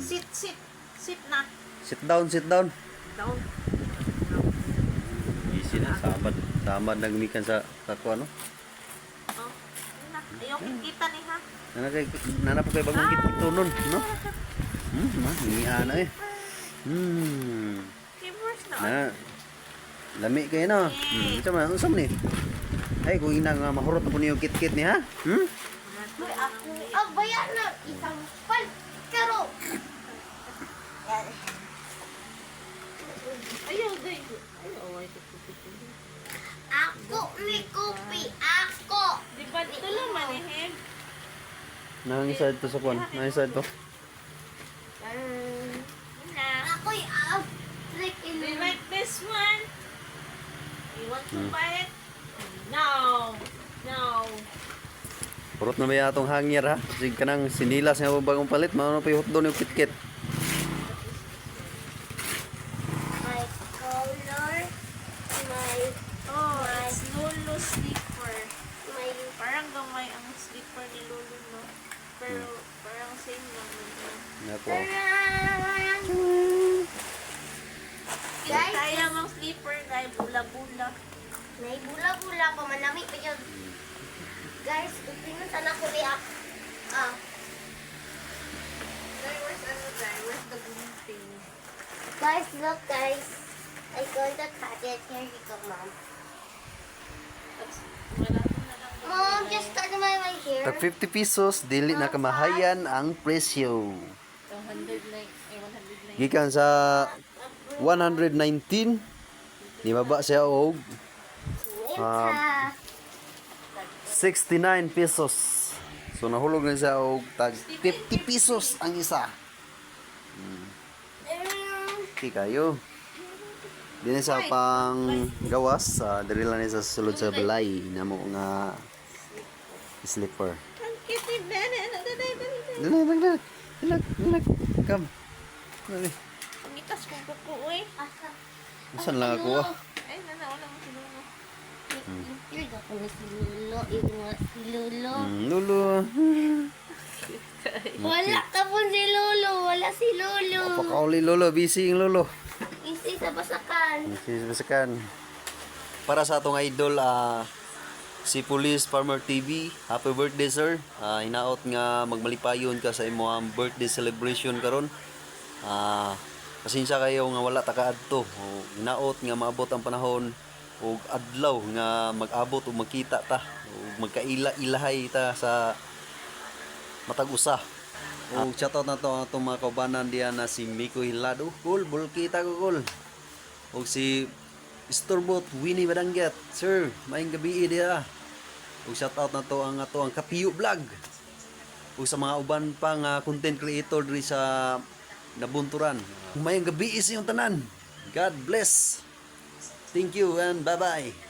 Sit, sit. Sit na. Sit down, sit down. Down. Easy na, samad. Samad nagmikan sa takwa, no? Oh. na. Ayaw kita ni ha. Nana kay nana po kay bagong kit tunon, no? Hmm, ma, ni ana eh. Hmm. Na. Na. Lami kayo no. Hmm, ito man, unsa man ni? Ay, kung ina nga mahurot po niyo kit-kit ni ha? Hmm? Ako, ah, bayan na, isang. Ayaw, day. Ayaw, ay. Ako ni Kopi, ako. Di ba, ito lang manihin. Nang isa ito sa kwan, nang isa ito. Yun na. Ako'y ah, trick in you like this one? You want to Hmm. buy it? No. No. Purot na may atong hangyer ha. Sig kanang sinilas nga bagong palit, mao na pa yung hotdog yung kit-kit. my color, my, Oh, it's Lulu slipper. my, Parang gamay ang slipper ni Lulu, no? Pero parang same lang. no? Nako. Guys, Kaya mang slipper, guys, bula-bula. may bula-bula pa, manami pa yun. Guys, kung tingnan sana ko react. Ah, Guys, where's ano, guys? Where's the green thing? guys, look guys. I'm going to cut it. Here you go, mom. Mom, just cut my my hair. Tag 50 pesos, dili na kamahayan ang presyo. So, 100 like, eh, 100 like. Gikan sa 119, di ba siya og Ah, 69 pesos. So nahulog na siya og tag 50 pesos ang isa. um, Okay kayo. Din sa pang gawas, sa diri lang sa sulod sa balay namo nga slipper. Dali, dali, dali. Dali, dali. Come. Dali. Pangitas kong kuko, uy. asa? Saan lang ako ah? Ay, nana, wala mo si Lulu. You're the one si Lolo. Yung nga si Lolo. Mm, Lulu. Wala ka po si Lolo. Wala si Lolo. Pakauli Lolo, busy yung Lolo. Isi sa basakan. Sisibasakan. Para sa atong idol, ah, si Police Farmer TV, happy birthday sir. Ah, hinaot nga magmalipayon ka sa imong birthday celebration karon. Ah, pasensya kayo nga wala ta kaadto. O, Hinaot nga maabot ang panahon ug adlaw nga mag-abot o magkita ta ug magkaila-ilahay ta sa matag usa. O shoutout na to ang atong mga kaubanan diyan na si Miko Hilado. Cool, bulkita ko cool. O si Storbot Winnie Badangyat. Sir, maayong gabi dia. O shoutout na to ang ato ang Kapiyo Vlog. O sa mga uban pa nga content creator diri sa Nabunturan. Maayong gabi is yung tanan. God bless. Thank you and bye-bye.